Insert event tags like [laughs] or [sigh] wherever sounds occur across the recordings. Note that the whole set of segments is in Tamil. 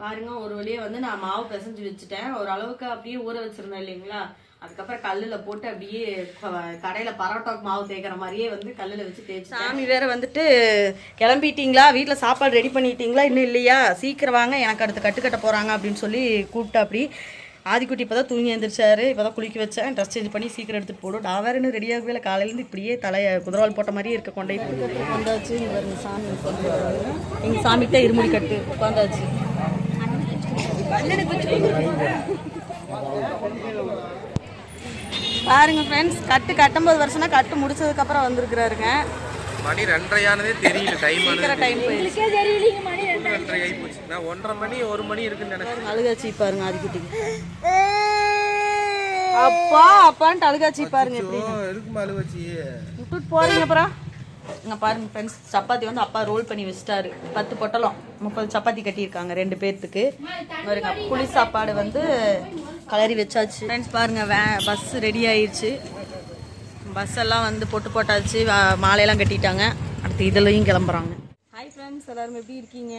பாருங்க ஒரு வழியா வந்து நான் மாவு பிசைஞ்சு வச்சுட்டேன். ஒரு அளவுக்கு அப்படியே ஊற வச்சிருந்தேன் இல்லைங்களா? அதுக்கப்புறம் கல்லுல போட்டு அப்படியே கடையில பரோட்டாக்கு மாவு தேய்க்கிற மாதிரியே வந்து கல்லுல வச்சு தேய்ச்சி சாமி வேற வந்துட்டு கிளம்பிட்டீங்களா? வீட்டில் சாப்பாடு ரெடி பண்ணிட்டீங்களா? இன்னும் இல்லையா? சீக்கிரம் வாங்க எனக்கு அடுத்து கட்டு கட்ட போறாங்க அப்படின்னு சொல்லி கூப்பிட்டா அப்படி ஆதிக்குட்டி இப்போ தான் தூங்கி எழுந்திரிச்சாரு இப்போ தான் குளிக்க வச்சேன். ட்ரெஸ் சேஞ்ச் பண்ணி சீக்கிரம் எடுத்துகிட்டு போடும் இன்னும் ரெடியாகவே இல்லை. காலையிலேருந்து இப்படியே தலையை குதிரவால் போட்ட மாதிரியே இருக்க கொண்டே. வந்தாச்சு இங்கே சாமி எங்கள் சாமிக்கிட்ட இருமுடி கட்டு. உட்காந்தாச்சு பாருங்க ஃப்ரெண்ட்ஸ் கட்டு கட்டும்போது வருஷம்னா கட்டு முடிச்சதுக்கப்புறம் வந்திருக்கிறாருங்க. மணி ரெண்டரையானதே தெரியல டைம் சீக்கிரம் டைம் போயிடுச்சு. ரெண்டரை ஆகி போச்சு நான் ஒன்றரை மணி ஒரு மணி இருக்குன்னு நினைச்சேன். அழுகாச்சி பாருங்க ஆதிக்குட்டிக்கு அப்பா அப்பான்ட்டு அழுகாச்சி பாருங்க எப்படி இருக்குமா அழுவச்சி விட்டுட்டு போறீங்க அப்புறம். இங்கே பாருங்க ஃப்ரெண்ட்ஸ் சப்பாத்தி வந்து அப்பா ரோல் பண்ணி வச்சிட்டாரு. பத்து பொட்டலம். முப்பது சப்பாத்தி கட்டியிருக்காங்க ரெண்டு பேர்த்துக்கு. பாருங்க புளி சாப்பாடு வந்து கலரி வச்சாச்சு. ஃப்ரெண்ட்ஸ் பாருங்கள் வே பஸ் ரெடி ஆயிடுச்சு பஸ் எல்லாம் வந்து பொட்டு போட்டாச்சு. வா- மாலையெல்லாம் கட்டிட்டாங்க. அடுத்து இதுலையும் கிளம்புறாங்க. ஹாய் ஃப்ரெண்ட்ஸ் எல்லாரும் எப்படி இருக்கீங்க?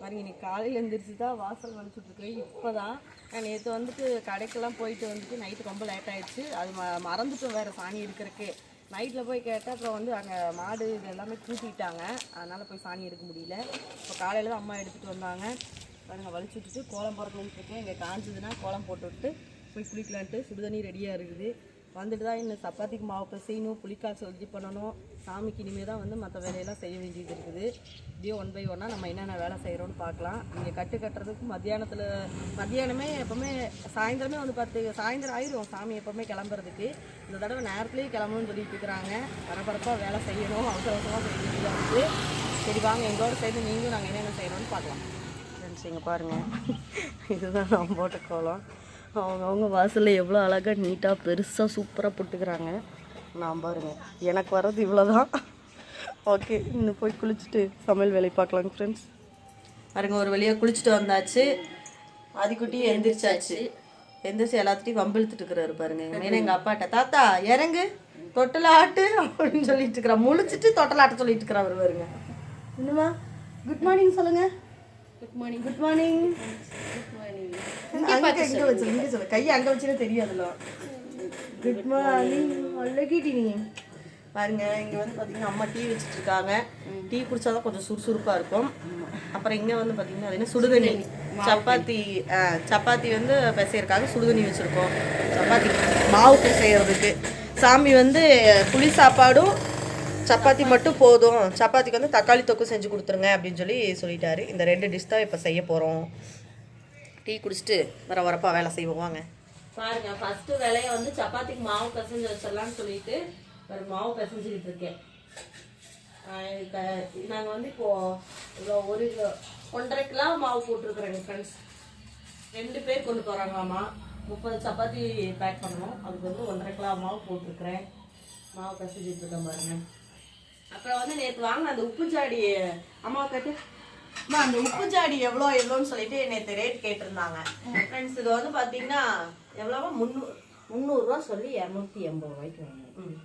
பாருங்க இன்னைக்கு காலையில் எழுந்திரிச்சு தான் வாசல் வலிச்சுட்ருக்கேன் இப்போ தான் நான் நேற்று வந்துட்டு கடைக்கெல்லாம் போயிட்டு வந்துட்டு நைட்டு ரொம்ப லேட் ஆகிடுச்சு அது ம மறந்துட்டோம் வேறு சாணி எடுக்கிறதுக்கு நைட்டில் போய் கேட்டால் அப்புறம் வந்து அங்கே மாடு இது எல்லாமே கூட்டிட்டாங்க. அதனால் போய் சாணி எடுக்க முடியல. இப்போ காலையில் தான் அம்மா எடுத்துகிட்டு வந்தாங்க. நாங்கள் வலிச்சு விட்டுட்டு கோலம் போடணும்னு இங்கே காஞ்சதுன்னா கோலம் போட்டு விட்டு போய் குளிக்கலான்ட்டு சுடுதண்ணி ரெடியாக இருக்குது. வந்துட்டு தான் இன்னும் சப்பாத்திக்கு மாவு பிசையணும் புளிக்காய் வச்சு பண்ணணும். சாமிக்கு இனிமேல் தான் வந்து மற்ற வேலையெல்லாம் செய்ய வேண்டியது இருக்குது. இப்படியே ஒன் பை ஒன்னாக நம்ம என்னென்ன வேலை செய்கிறோன்னு பார்க்கலாம். இங்கே கட்டு கட்டுறதுக்கு மத்தியானத்தில் மத்தியானமே எப்போவுமே சாயந்தரமே வந்து பத்து சாயந்தரம் ஆயிரும். சாமி எப்போவுமே கிளம்புறதுக்கு. இந்த தடவை நேரத்துலேயே கிளம்பணும்னு சொல்லிட்டு இருக்கிறாங்க. பரபரப்பாக வேலை செய்யணும் அவசர அவசரமாக செய்ய வேண்டியதாக இருக்குது சரி வாங்க எங்களோட சேர்ந்து நீங்களும் நாங்கள் என்னென்ன செய்கிறோன்னு பார்க்கலாம். ஃப்ரெண்ட்ஸ் இங்கே பாருங்கள் இதுதான் நான் போட்ட கோலம். அவங்க அவங்க வாசலில் எவ்வளோ அழகாக நீட்டாக பெருசாக சூப்பராக போட்டுக்கிறாங்க. நான் பாருங்க எனக்கு வர்றது இவ்வளோதான் ஓகே இன்னும் போய் குளிச்சுட்டு சமையல் வேலை பார்க்கலாங்க ஃப்ரெண்ட்ஸ் பாருங்க ஒரு வழியாக குளிச்சுட்டு வந்தாச்சு. ஆதிக்குட்டி எந்திரிச்சாச்சு. எந்திரிச்சு எல்லாத்துட்டையும் வம்பு இழுத்துட்டு இருக்கிறாரு பாருங்க. மேலே எங்கள் அப்பாட்ட தாத்தா இறங்கு. தொட்டில் ஆட்டு அப்படின்னு சொல்லிட்டு இருக்கிறா முழிச்சிட்டு தொட்டில் ஆட்ட சொல்லிட்டு இருக்கிறா அவர் பாருங்க. என்னமா குட் மார்னிங் சொல்லுங்க. குட் மார்னிங் குட் மார்னிங் அங்க எங்க வச்சு இங்க சொல்லு. கையை அங்க வச்சுனே தெரியாதுல்ல. குட் மார்னிங் நீ பாருங்க இங்க வந்து பாத்தீங்கன்னா அம்மா டீ வச்சுட்டு இருக்காங்க டீ குடிச்சாதான் கொஞ்சம் சுறுசுறுப்பா இருக்கும். அப்புறம் இங்க வந்து பாத்தீங்கன்னா அது என்ன சுடுதண்ணி. சப்பாத்தி சப்பாத்தி வந்து பிசையறதுக்காக சுடுதண்ணி வச்சிருக்கோம். சப்பாத்தி மாவு பிசையறதுக்கு. சாமி வந்து புளி சாப்பாடும் சப்பாத்தி மட்டும் போதும். சப்பாத்திக்கு வந்து தக்காளி தொக்கு செஞ்சு கொடுத்துருங்க அப்படின்னு சொல்லி சொல்லிட்டாரு. இந்த ரெண்டு டிஷ் தான் இப்போ செய்ய போகிறோம் டீ குடிச்சிட்டு வர வரப்பா வேலை செய்வோம். வாங்க. பாருங்க ஃபர்ஸ்ட் விலைய வந்து சப்பாத்திக்கு மாவு பிசைஞ்சு வச்சிடலாம்னு சொல்லிட்டு ஒரு மாவு பிசைஞ்சுக்கிட்டு இருக்கேன். நாங்கள் வந்து இப்போ இவ்வளோ ஒரு ஒன்றரை கிலோ மாவு போட்டிருக்கிறேங்க ஃப்ரெண்ட்ஸ் ரெண்டு பேர் கொண்டு போகிறாங்களாம்மா முப்பது சப்பாத்தி பேக் பண்ணணும். அதுக்கு வந்து ஒன்றரை கிலோ மாவு போட்டிருக்கிறேன். மாவு பிசைஞ்சிட்டு இருக்கேன் பாருங்க. அப்புறம் வந்து நேற்று வாங்கின அந்த உப்பு சாடி அம்மா கட்டு அந்த உப்பு ஜாடி எவ்வளோ எவ்வளோன்னு சொல்லிட்டு நேற்று ரேட் கேட்டிருந்தாங்க. ஃப்ரெண்ட்ஸ் இது வந்து பார்த்தீங்கன்னா எவ்வளோவா? முந்நூறு முந்நூறுரூவா சொல்லி இரநூத்தி எண்பது ரூபாய்க்கு வாங்கணும்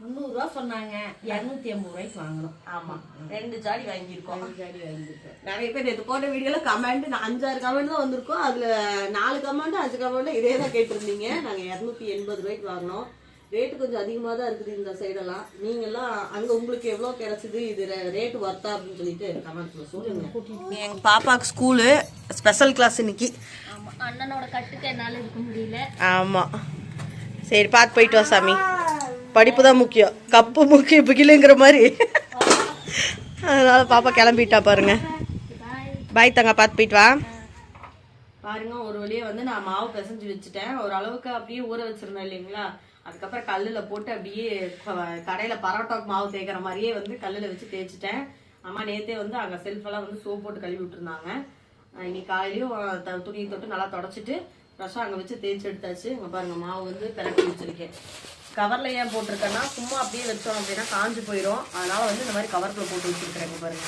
முந்நூறுரூவா சொன்னாங்க. இரநூத்தி எண்பது ரூபாய்க்கு வாங்கணும் ஆமாம் ரெண்டு ஜாடி வாங்கியிருக்கோம். ஜாடி வாங்கிட்டோம் நிறைய பேர் நேற்று போட்ட வீடியோல கமெண்ட் அஞ்சாறு கமெண்ட் தான் வந்திருக்கோம். அதுல நாலு கமெண்ட் அஞ்சு கமெண்ட் இதே தான் கேட்டிருந்தீங்க. நாங்க இரநூத்தி எண்பது ரூபாய்க்கு வாங்கினோம். ரேட்டு கொஞ்சம் அதிகமாக தான் இருக்குது இந்த சைடெல்லாம் நீங்கெல்லாம் அங்கே உங்களுக்கு எவ்வளோ கிடைச்சிது? இது ரேட்டு வர்த்தா அப்படின்னு சொல்லிட்டு கமெண்ட்ல சொல்லுங்க. எங்கள் பாப்பாவுக்கு ஸ்கூலு ஸ்பெஷல் கிளாஸ் இன்னைக்கு. ஆமா அண்ணனோட கட்டுக்கு என்னால இருக்க முடியல. ஆமாம் சரி பார்த்து போயிட்டு வா சாமி. படிப்பு தான் முக்கியம். கப்பு முக்கியம் பிகிலுங்கிற மாதிரி. அதனால பாப்பா கிளம்பிட்டா பாருங்க. பாய் தங்க பார்த்து போயிட்டு வா. பாருங்க ஒரு வழியா வந்து நான் மாவு பிசைஞ்சு வச்சுட்டேன். ஒரு அளவுக்கு அப்படியே ஊற வச்சிருந்தேன் இல்லைங்களா? அதுக்கப்புறம் கல்லுல போட்டு அப்படியே கடையில் கடையில பரோட்டாக்கு மாவு தேய்க்கிற மாதிரியே வந்து கல்லுல வச்சு தேய்ச்சிட்டேன். அம்மா நேத்தே வந்து அங்க செல்ஃபெல்லாம் வந்து சோப் போட்டு கழுவி விட்டுருந்தாங்க. இன்னைக்கு காலையிலயும் த- துணியை தொட்டு நல்லா தொடச்சிட்டு ரசம் அங்க வச்சு தேய்ச்சி எடுத்தாச்சு. இங்க பாருங்க மாவு வந்து பிறக்கி வச்சிருக்கேன். கவர்ல ஏன் போட்டிருக்கேன்னா சும்மா அப்படியே வச்சோம் அப்படின்னா காஞ்சு போயிடும் அதனால வந்து இந்த மாதிரி கவர்க்குள்ள போட்டு வச்சிருக்கிறேன் இங்க பாருங்க.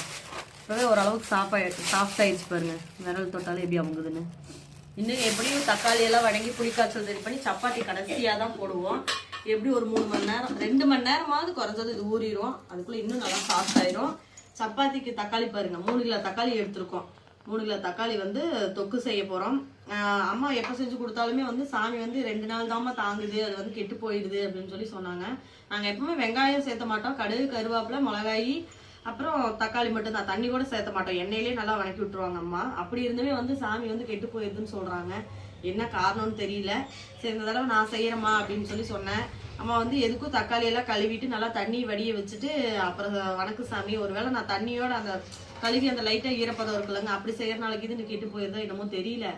இப்போவே ஓரளவுக்கு சாஃப்ட் ஆயிடுச்சு சாஃப்ட் ஆயிடுச்சு பாருங்க. விரல் தொட்டாலே எப்படி அமுங்குதுன்னு. இன்னும் எப்படியும் தக்காளி எல்லாம் வடங்கி புளிக்காய்ச்சல் ரெடி பண்ணி சப்பாத்தி கடைசியாக தான் போடுவோம். எப்படி ஒரு மூணு மணி நேரம் ரெண்டு மணி நேரமாவது குறைஞ்சது இது ஊறிடும் அதுக்குள்ளே இன்னும் நல்லா சாஃப்ட் ஆயிரும். சப்பாத்திக்கு தக்காளி பாருங்கள் மூணு கிலோ தக்காளி எடுத்திருக்கோம். மூணு கிலோ தக்காளி வந்து தொக்கு செய்ய போகிறோம் அம்மா எப்போ செஞ்சு கொடுத்தாலுமே வந்து சாமி வந்து ரெண்டு நாள் தாம்மா தாங்குது அது வந்து கெட்டு போயிடுது அப்படின்னு சொல்லி சொன்னாங்க. நாங்கள் எப்பவுமே வெங்காயம் சேர்த்த மாட்டோம். கடுகு கருவேப்பிலை மிளகாயி அப்புறம் தக்காளி மட்டும் தான். தண்ணி கூட சேர்த்த மாட்டோம். எண்ணெயிலே நல்லா வணக்கி விட்டுருவாங்க அம்மா. அப்படி இருந்துமே வந்து சாமி வந்து கெட்டு போயிருதுன்னு சொல்கிறாங்க என்ன காரணம்னு தெரியல. சரி இந்த தடவை நான் செய்கிறேம்மா அப்படின்னு சொல்லி சொன்னேன். அம்மா வந்து எதுக்கும் தக்காளியெல்லாம் கழுவிட்டு நல்லா தண்ணி வடிய வச்சுட்டு அப்புறம் வணக்கு சாமி. ஒருவேளை நான் தண்ணியோட அந்த கழுவி அந்த லைட்டாக ஈரப்பதம் இருக்குல்லங்க அப்படி செய்யறனால இது கெட்டு போயிருந்தோம் என்னமோ தெரியல.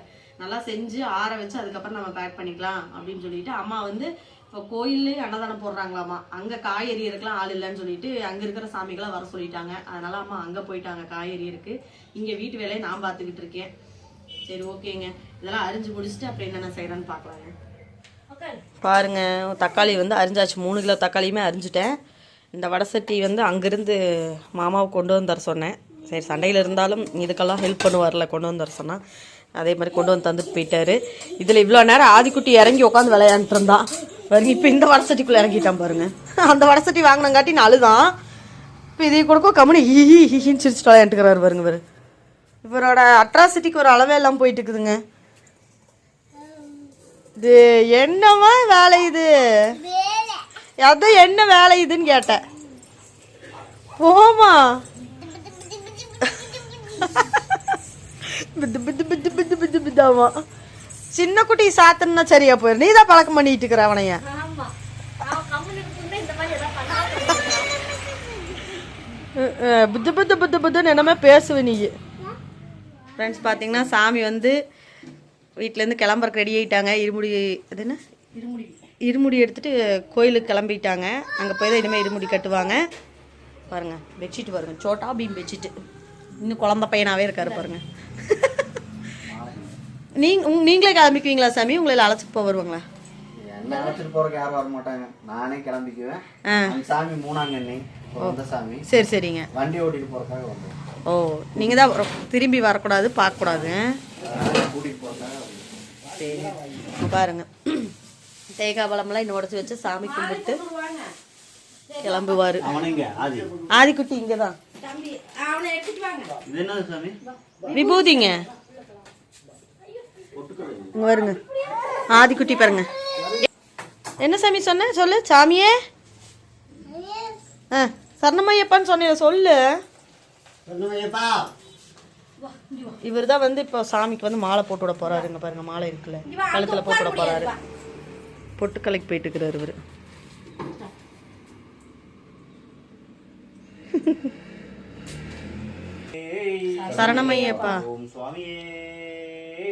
நல்லா செஞ்சு ஆற வச்சு அதுக்கப்புறம் நம்ம பேக் பண்ணிக்கலாம் அப்படின்னு சொல்லிட்டு அம்மா வந்து இப்போ கோயில்லே அன்னதானம் போடுறாங்களாமா. அங்க காய்கறி இருக்கலாம் ஆள் இல்லைன்னு சொல்லிட்டு அங்க இருக்கிற சாமிக்கெல்லாம் வர சொல்லிட்டாங்க. அதனால அம்மா அங்க போயிட்டாங்க காய்கறி இருக்கு. இங்க வீட்டு வேலையை நான் பார்த்துக்கிட்டு இருக்கேன். சரி ஓகேங்க. இதெல்லாம் அரிஞ்சு முடிச்சுட்டு அப்புறம் என்னென்ன செய்யறேன்னு பார்க்கலாங்க. பாருங்க தக்காளி வந்து அரிஞ்சாச்சு மூணு கிலோ தக்காளியுமே அரிஞ்சிட்டேன் இந்த வடை சட்டி வந்து அங்கேருந்து மாமாவை கொண்டு வந்து தர சொன்னேன். சரி சண்டையில் இருந்தாலும் இதுக்கெல்லாம் ஹெல்ப் பண்ணுவார்ல கொண்டு வந்து தர சொன்னா. அதே மாதிரி கொண்டு வந்து தந்துட்டு போயிட்டாரு. இதில் இவ்வளோ நேரம் ஆதிக்குட்டி இறங்கி உட்காந்து விளையாண்டுட்டு இருந்தான். பாருங்க இப்போ இந்த வடசட்டிக்குள்ளே இறங்கிட்டான் பாருங்க. அந்த வடை சட்டி வாங்கினங்காட்டி நான் அழுதான். இப்போ இதை கொடுக்க கம்முனு ஹி ஹி ஹின்னு சிரிச்சுட்டு விளையாண்டுக்கிறாரு பாருங்க இவர் இவரோட அட்ராசிட்டிக்கு ஒரு அளவே எல்லாம் போயிட்டு இருக்குதுங்க. இது என்னமா வேலை இது? அதான் என்ன வேலை இதுன்னு கேட்டேன். போமா [laughs] பித்து பித்து பித்து பித்து பித்து பித்தாமா சின்ன குட்டி சாத்தனா சரியா போயிரு நீ தான் பழக்கம் பண்ணிட்டு இருக்கிற அவனைய புத்து புத்து புத்து புத்துன்னு என்னமே பேசுவ நீ. ஃப்ரெண்ட்ஸ் பார்த்தீங்கன்னா சாமி வந்து வீட்டிலேருந்து கிளம்புறக்கு ரெடி ஆகிட்டாங்க இருமுடி அது என்ன? இருமுடி. இருமுடி எடுத்துட்டு கோயிலுக்கு கிளம்பிட்டாங்க. அங்கே போய் தான் இனிமேல் இருமுடி கட்டுவாங்க. பாருங்க பெட்ஷீட் பாருங்க. சோட்டா பீம் பெட்ஷீட் இன்னும் குழந்த பையனாவே இருக்காரு பாருங்க. நீங்க உங்க- நீங்களே கிளம்பிக்குவீங்களா சாமி? உங்களை அழைச்சிட்டு போக வருவாங்களா? என்ன அழைச்சிட்டு போறதுக்கு யாரும் வர மாட்டாங்க. நானே கிளம்பிக்குவேன். சாமி மூணாங்கண்ணி சாமி. சரி சரிங்க. வண்டி ஓட்டிட்டு போறதுக்காக வந்தோம் ஓ நீங்கள் தான் திரும்பி வரக்கூடாது பார்க்கக்கூடாது சரி. இங்க பாருங்க. தேங்காய் பழமெல்லாம் இன்னும் உடச்சி வச்சு சாமி கும்பிட்டு கிளம்புவார். ஆதிக்குட்டி இங்கே தான் தம்பி அவனை எடுத்துட்டு வாங்க. இது என்னது சாமி? விபூதிங்க. இங்க வருங்க ஆதிக்குட்டி பாருங்க. என்ன சாமி சொன்ன? சொல்லு. சாமியே? ஆ சரணமையப்பான்னு சொன்ன சொல்லு. இவர் தான் வந்து இப்போ சாமிக்கு வந்து மாலை போட்டு விட போறாருங்க பாருங்க மாலை இருக்குல்ல. கழுத்துல போட்டு விட போறாரு. பொட்டுக்கலைக்கு போயிட்டு இருக்கிறாரு இவரு. சரணமையப்பா. ஓம் சுவாமியே.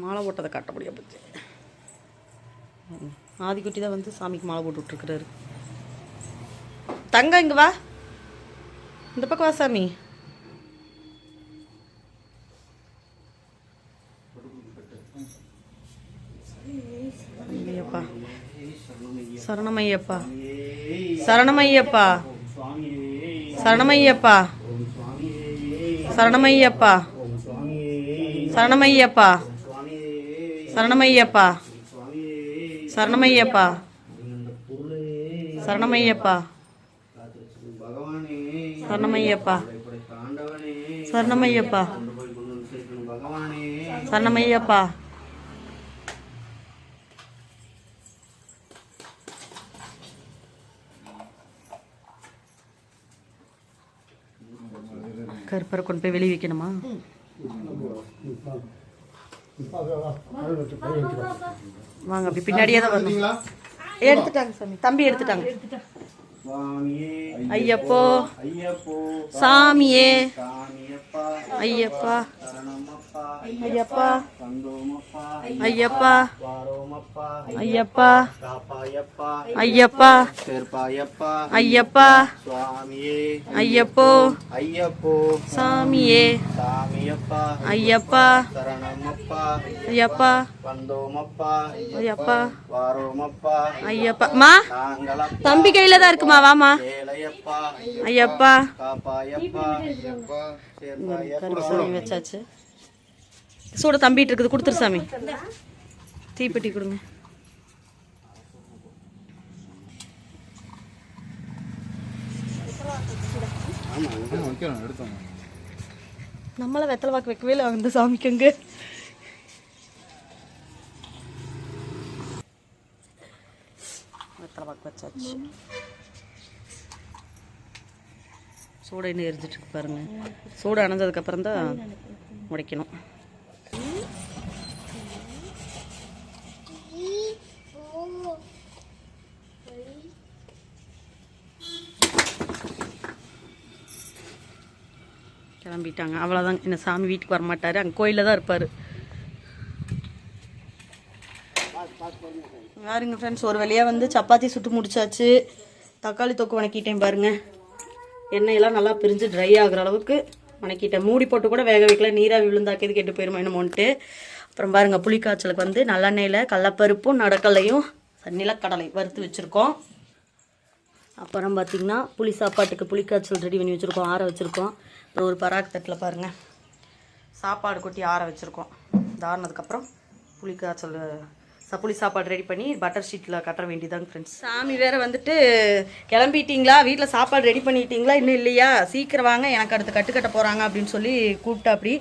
மாலை போட்டதை காட்ட முடியாது போச்சு ஆதிக்குட்டி தான் வந்து சாமிக்கு மாலை போட்டு விட்டுருக்குறாரு. தங்க இங்கே வா. இந்த பக்கம் வா சாமி. ஐயப்பா சரணமையப்பா. சரணமையப்பா. சரணமையப்பா. சரணமையப்பா. சரணமையப்பா. சரணமையப்பா. சரணமையப்பா. சரணமையப்பா. சரணமையப்பா. சரணமையப்பா. சரணமையப்பா. கருப்பரை கொண்டு போய் வெளி வைக்கணுமா? வாங்க அப்படி பின்னாடியே தான் வரணும். எடுத்துட்டாங்க சாமி. தம்பி எடுத்துட்டாங்க. ஐயப்போ. ஐயப்போ. சாமியே. ஐயப்பா. ஐயப்பா. ஐயப்பா. ஐயப்பா. ஐயப்பா. ஐயப்பா. ஐயப்போ. சாமியே. ஐயப்பா. ஐயப்பா. ஐயப்பா. ஐயப்பா. மா. தம்பி கையில தான் இருக்குமா? வாமா ஏழையப்பா ஐயப்பா. கருப்பசாமி வச்சாச்சு. சூட தம்பிட்டு இருக்குது கொடுத்துரு சாமி. தீப்பெட்டி கொடுங்க. நம்மள வெத்தலை வாக்கு வைக்கவே இல்லை அந்த சாமிக்குங்க வெத்தலை வாக்கு வச்சாச்சு. சூடைன்னு இன்னும் எரிஞ்சிட்டு பாருங்கள் பாருங்க. சூடு அணைஞ்சதுக்கு அப்புறம் தான் முடிக்கணும். கிளம்பிட்டாங்க. அவ்வளோதான் என்ன சாமி வீட்டுக்கு வரமாட்டாரு. அங்கே கோயிலில் தான் இருப்பார். பாருங்க ஃப்ரெண்ட்ஸ் ஒரு வழியாக வந்து சப்பாத்தி சுட்டு முடிச்சாச்சு. தக்காளி தொக்கு வணக்கிட்டேன் பாருங்கள் எண்ணெயெல்லாம் நல்லா பிரிஞ்சு ட்ரை ஆகுற அளவுக்கு வணக்கிட்டேன். மூடி போட்டு கூட வேக வைக்கல. நீராவி விழுந்தாக்கியது கெட்டு போயிருமா என்னமோன்ட்டு அப்புறம் பாருங்கள் புளிக்காய்ச்சலுக்கு வந்து நல்லெண்ணெயில் கடலப்பருப்பும் நடக்கலையும் நிலக்கடலை வறுத்து வச்சுருக்கோம். அப்புறம் பார்த்திங்கன்னா புளி சாப்பாட்டுக்கு புளிக்காய்ச்சல் ரெடி பண்ணி வச்சுருக்கோம் ஆற வச்சுருக்கோம். அப்புறம் ஒரு பராக் தட்டில் பாருங்கள் சாப்பாடு கொட்டி ஆற வச்சுருக்கோம். தாரினதுக்கப்புறம் புளிக்காய்ச்சல் ச சாப்பாடு ரெடி பண்ணி பட்டர் ஷீட்டில் கட்ட வேண்டியதாங்க ஃப்ரெண்ட்ஸ் சாமி வேற வந்துட்டு கிளம்பிட்டீங்களா? வீட்டில் சாப்பாடு ரெடி பண்ணிட்டீங்களா? இன்னும் இல்லையா? சீக்கிரம் வாங்க எனக்கு அடுத்து கட்டு கட்ட போகிறாங்க அப்படின்னு சொல்லி கூப்பிட்டா அப்படி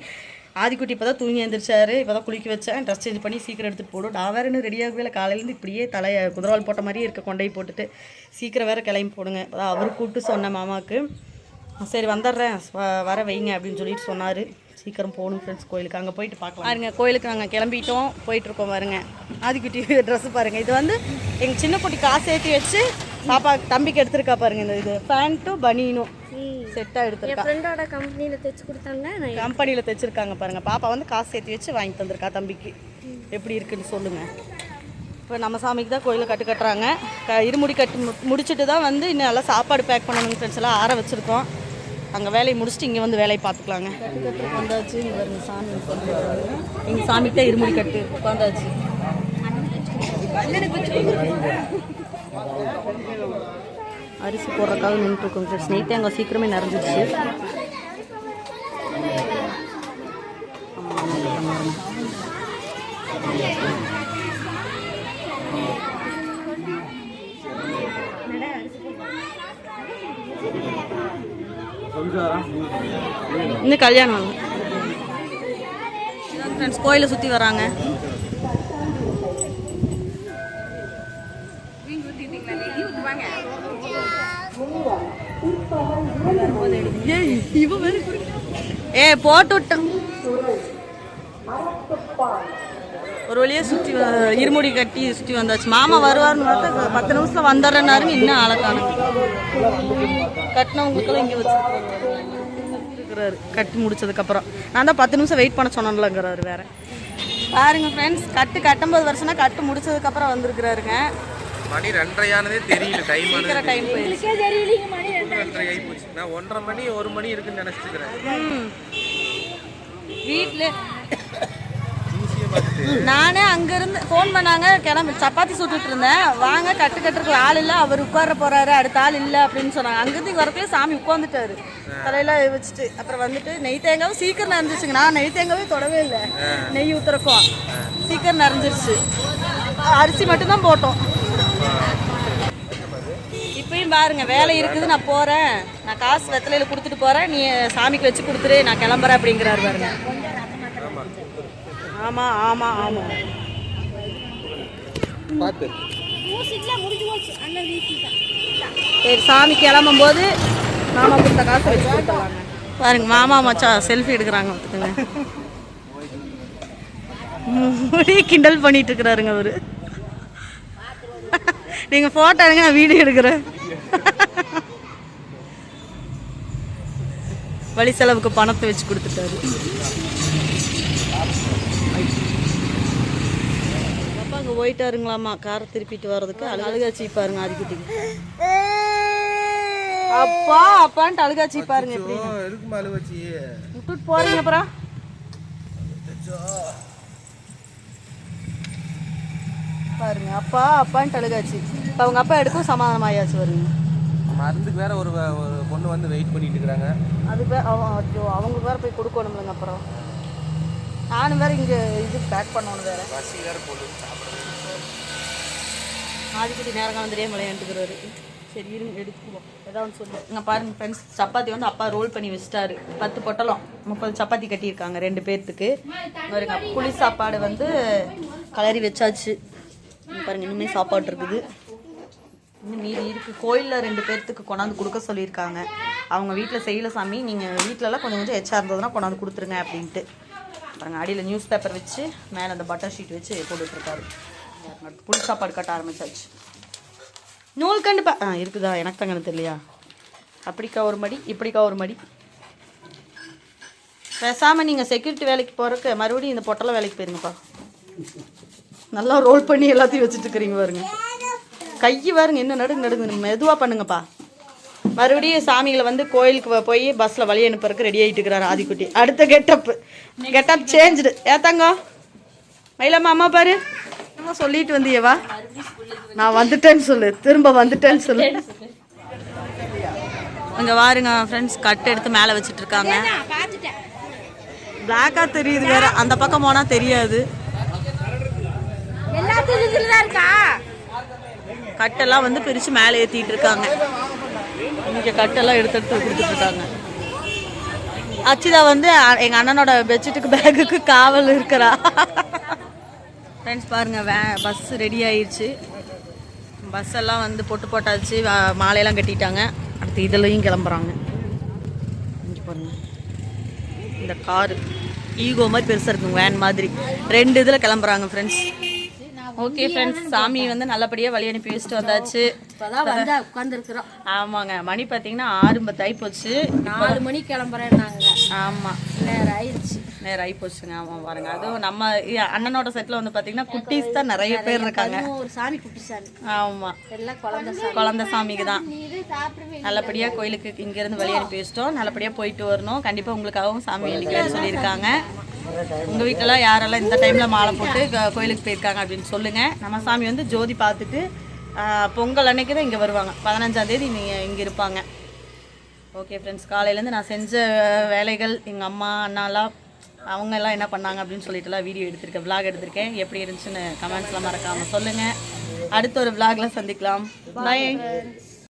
ஆதிக்குட்டி இப்போ தான் தூங்கி எழுந்திரிச்சாரு இப்போ தான் குளிக்க வச்சேன். ட்ரெஸ் சேஞ்ச் பண்ணி சீக்கிரம் எடுத்துகிட்டு போடும் நான் வேறு இன்னும் ரெடியாகவே இல்லை. காலையிலேருந்து இப்படியே தலையை குதிரவால் போட்ட மாதிரியே இருக்க. கொண்டை போட்டுட்டு சீக்கிரம் வேறு கிளம்பி போடுங்க. அதான் அவர் கூப்பிட்டு சொன்னேன் மாமாவுக்கு. சரி வந்துடுறேன். வ- வர வைங்க அப்படின்னு சொல்லிட்டு சொன்னார். சீக்கிரம் போகணும் ஃப்ரெண்ட்ஸ் கோயிலுக்கு. அங்கே போயிட்டு பார்க்கலாம். பாருங்க கோயிலுக்கு நாங்கள் கிளம்பிட்டோம். போயிட்டுருக்கோம் பாருங்க. ஆதிக்குட்டி ட்ரெஸ்ஸு பாருங்க. இது வந்து எங்கள் சின்ன குட்டி காசு ஏற்றி வச்சு பாப்பா தம்பிக்கு எடுத்திருக்கா பாருங்க இந்த இது. பேண்ட்டும் பனியனும் செட்டாக எடுத்திருக்கா. ஃப்ரெண்டோட கம்பெனியில் தைச்சு கொடுத்தாங்க. கம்பெனியில் தைச்சிருக்காங்க பாருங்க. பாப்பா வந்து காசு சேர்த்து வச்சு வாங்கி தந்திருக்கா தம்பிக்கு. எப்படி இருக்குன்னு சொல்லுங்க. இப்போ நம்ம சாமிக்கு தான் கோயிலில் கட்டு கட்டுறாங்க க இருமுடி கட்டு மு- முடிச்சிட்டு தான் வந்து இன்னும் நல்லா சாப்பாடு பேக் பண்ணணும் ஃப்ரெண்ட்ஸ் எல்லாம் ஆற வச்சுருக்கோம். அங்கே வேலையை முடிச்சுட்டு இங்கே வந்து வேலையை பார்த்துக்கலாங்க. வந்தாச்சு இங்கே சாமி எங்கள் சாமிக்கு தான் இருமுடி கட்டு உட்காந்தாச்சு. அரிசி போடுறதுக்காக நின்றுருக்கோம் ஃப்ரெண்ட்ஸ் நெய் அங்கே சீக்கிரமே நிறைஞ்சிடுச்சு. இன்னும் கல்யாணம் ஃப்ரெண்ட்ஸ் கோயிலை சுற்றி வராங்க. ஏ போட்டு விட்டேன் ஒரு வழியாக சுற்றி இருமுடி கட்டி சுற்றி வந்தாச்சு. மாமா வருவார்னு பார்த்தா பத்து நிமிஷத்தில் வந்துடுறேன்னாருங்க இன்னும் அழகான காணுங்க கட்டினவங்களுக்கெல்லாம் இங்கே வச்சுருக்கிறாரு கட்டி முடிச்சதுக்கப்புறம். நான் தான் பத்து நிமிஷம் வெயிட் பண்ண சொன்னேன்லங்கிறாரு வேற. பாருங்க ஃப்ரெண்ட்ஸ் கட்டு கட்டும்போது வருஷம்னா கட்டு முடிச்சதுக்கப்புறம் வந்திருக்கிறாருங்க. மணி ரெண்டரையானதே தெரியல டைம் ஆனது சீக்கிரம் டைம் போயிடுச்சு. ரெண்டரை ஆகி போச்சு. நான் ஒன்றரை மணி ஒரு மணி இருக்குன்னு நினைச்சிருக்கிறேன் வீட்டில் நானே அங்கேருந்து ஃபோன் பண்ணாங்க கிளம்பி சப்பாத்தி சுட்டுட்டு இருந்தேன். வாங்க கட்டு கட்டுறதுக்கு ஆள் இல்லை அவர் உட்கார போறாரு அடுத்த ஆள் இல்லை அப்படின்னு சொன்னாங்க. அங்கேருந்து வரக்குள்ளே சாமி உட்காந்துட்டாரு தலையில வச்சுட்டு அப்புறம் வந்துட்டு நெய் தேங்காவும் சீக்கிரம் நிறைஞ்சிருச்சுங்க நான் நெய் தேங்காவே தொடவே இல்லை. நெய் ஊத்துறக்கும். சீக்கிரம் நிறைஞ்சிருச்சு அரிசி மட்டும்தான் போட்டோம். இப்பயும் பாருங்க வேலை இருக்குது நான் போறேன். நான் காசு வெத்தலையில கொடுத்துட்டு போறேன். நீ சாமிக்கு வச்சு கொடுத்துரு நான் கிளம்புறேன் அப்படிங்கிறாரு பாருங்க. ஆமா ஆமா ஆமா. வீட்டுக்கு. சரி சாமி கிளம்பும் போது நாம கொடுத்த காசை வச்சு கொடுத்துருவாங்க பாருங்க மாமா மச்சான் செல்ஃபி எடுக்கிறாங்க பார்த்துக்கோங்க. ஒரே கிண்டல் பண்ணிட்டு இருக்கிறாருங்க அவரு. நீங்க போட்டோ எடுங்க நான் வீடியோ எடுக்கிறேன். வழி செலவுக்கு பணத்தை வச்சு கொடுத்துட்டாரு. அங்கே போயிட்டாருங்களாம்மா. காரை திருப்பிட்டு வர்றதுக்கு அழுகாச்சி பாருங்க அதுக்கிட்டீங்க அப்பா அப்பான்ட்டு அழுகாச்சி பாருங்க எப்படி இருக்குமா அழுவச்சி விட்டுட்டு போறீங்க அப்புறம். பாருங்க அப்பா அப்பான்ட்டு அழுகாச்சு. இப்போ அவங்க அப்பா எடுக்கும் சமாதானம் ஆயாச்சு வருங்க மருந்துக்கு வேற ஒரு பொண்ணு வந்து வெயிட் பண்ணிட்டு இருக்கிறாங்க. அது பே அவன் ஐயோ அவங்க வேற போய் கொடுக்கணும்லங்க அப்புறம். நானும் வேற இங்கே இது பேக் பண்ணணும் வேற. பசி வேற போட்டு ஆதிக்குட்டி நேரம் தெரியாம விளையாண்டுக்கிறாரு சரி இருங்க எடுத்துக்குவோம். ஏதாவது சொல்லு. இங்கே பாருங்க ஃப்ரெண்ட்ஸ் சப்பாத்தி வந்து அப்பா ரோல் பண்ணி வச்சிட்டாரு. பத்து பொட்டலம் முப்பது சப்பாத்தி கட்டியிருக்காங்க ரெண்டு பேர்த்துக்கு. பாருங்க புளி சாப்பாடு வந்து கலரி வச்சாச்சு. பாருங்க இன்னுமே சாப்பாடு இருக்குது. இன்னும் மீதி இருக்குது கோயிலில் ரெண்டு பேர்த்துக்கு கொண்டாந்து கொடுக்க சொல்லியிருக்காங்க. அவங்க வீட்டில் செய்யல சாமி நீங்கள் வீட்டிலலாம் கொஞ்சம் கொஞ்சம் எச்சா இருந்ததுன்னா கொண்டாந்து கொடுத்துருங்க அப்படின்ட்டு. பாருங்க. அடியில் நியூஸ் பேப்பர் வச்சு மேலே அந்த பட்டர் ஷீட் வச்சு போட்டுட்ருக்காரு. புளி சாப்பாடு கட்ட ஆரம்பிச்சாச்சு. நூல் கண்டுப்பா ஆ இருக்குதா? எனக்கு தங்கன்னு தெரியலையா? அப்படிக்கா ஒரு மடி இப்படிக்கா ஒரு மடி. பேசாமல் நீங்கள் செக்யூரிட்டி வேலைக்கு போகிறக்கு மறுபடியும் இந்த பொட்டலை வேலைக்கு போயிருங்கப்பா. நல்லா ரோல் பண்ணி எல்லாத்தையும் வச்சுட்டு இருக்கிறீங்க பாருங்க. கை பாருங்க என்ன நடுங்க நடுங்க மெதுவாக பண்ணுங்கப்பா. மறுபடியும் சாமிகளை வந்து கோயிலுக்கு போய் பஸ்ஸில் வழி அனுப்புறதுக்கு ரெடி ஆகிட்டு இருக்கிறாரு ஆதிக்குட்டி. அடுத்த கெட்டப் கெட்டப் சேஞ்சுடு ஏத்தாங்க மயிலம்மா அம்மா பாரு. அம்மா சொல்லிட்டு வந்தியவா? நான் வந்துட்டேன்னு சொல்லு. திரும்ப வந்துட்டேன்னு சொல்லு. இங்க பாருங்க ஃப்ரெண்ட்ஸ் கட் எடுத்து மேலே வச்சுட்டு இருக்காங்க. பார்த்துட்டேன் பிளாக்கா தெரியுது வேற. அந்த பக்கம் போனா தெரியாது. கட்டெல்லாம் வந்து பிரிச்சு மேலே ஏத்திட்டு இருக்காங்க. இங்கே கட்டெல்லாம் எடுத்து எடுத்து கொடுத்துட்ருக்காங்க. அச்சிதா வந்து எங்கள் அண்ணனோட பெட்ஷீட்டுக்கு பேக்குக்கு காவல் இருக்கிறா. ஃப்ரெண்ட்ஸ் பாருங்கள் வே பஸ் ரெடி ஆயிடுச்சு பஸ் எல்லாம் வந்து பொட்டு போட்டாச்சு மாலையெல்லாம் கட்டிட்டாங்க. அடுத்து இதுலேயும் கிளம்புறாங்க. இங்கே பாருங்கள் இந்த காரு ஈகோ மாதிரி பெருசாக இருக்குங்க வேன் மாதிரி. ரெண்டு இதில் கிளம்புறாங்க ஃப்ரெண்ட்ஸ் ஓகே ஃப்ரெண்ட்ஸ் சாமி வந்து நல்லபடியாக வழி அனுப்பி வச்சுட்டு வந்தாச்சு. உட்காந்துருக்குறோம் ஆமாங்க மணி பார்த்தீங்கன்னா ஆறு பத்து ஆகி போச்சு. நாலு மணி கிளம்புறேன் நாங்க ஆமாம் நேரம் ஆயிடுச்சு நேரம் ஆகி போச்சுங்க ஆமாம் பாருங்க. அதுவும் நம்ம அண்ணனோட செட்டில் வந்து பார்த்தீங்கன்னா குட்டீஸ் தான் நிறைய பேர் இருக்காங்க. ஒரு சாமி குட்டி சாமி. ஆமாம் எல்லாம் குழந்தை சாமி. குழந்தை சாமிக்கு தான். நல்லபடியாக கோயிலுக்கு இங்கேருந்து வழி அனுப்பி வச்சிட்டோம். நல்லபடியாக போயிட்டு வரணும். கண்டிப்பாக உங்களுக்காகவும் சாமி அன்னைக்கு சொல்லியிருக்காங்க. உங்கள் வீட்டிலலாம் யாரெல்லாம் இந்த டைமில் மாலை போட்டு கோயிலுக்கு போயிருக்காங்க அப்படின்னு சொல்லுங்கள் நம்ம சாமி வந்து ஜோதி பார்த்துட்டு பொங்கல் அன்னைக்கு தான் இங்கே வருவாங்க. பதினஞ்சாந்தேதி நீங்கள் இங்கே இருப்பாங்க. ஓகே ஃப்ரெண்ட்ஸ் காலையிலேருந்து நான் செஞ்ச வேலைகள் எங்கள் அம்மா அண்ணாலாம் அவங்க எல்லாம் என்ன பண்ணாங்க அப்படின்னு சொல்லிட்டுலாம் வீடியோ எடுத்திருக்கேன் விளாக் எடுத்திருக்கேன். எப்படி இருந்துச்சுன்னு கமெண்ட்ஸ்லாம் மறக்காமல் சொல்லுங்கள் அடுத்த ஒரு விளாக்லாம் சந்திக்கலாம். பாய்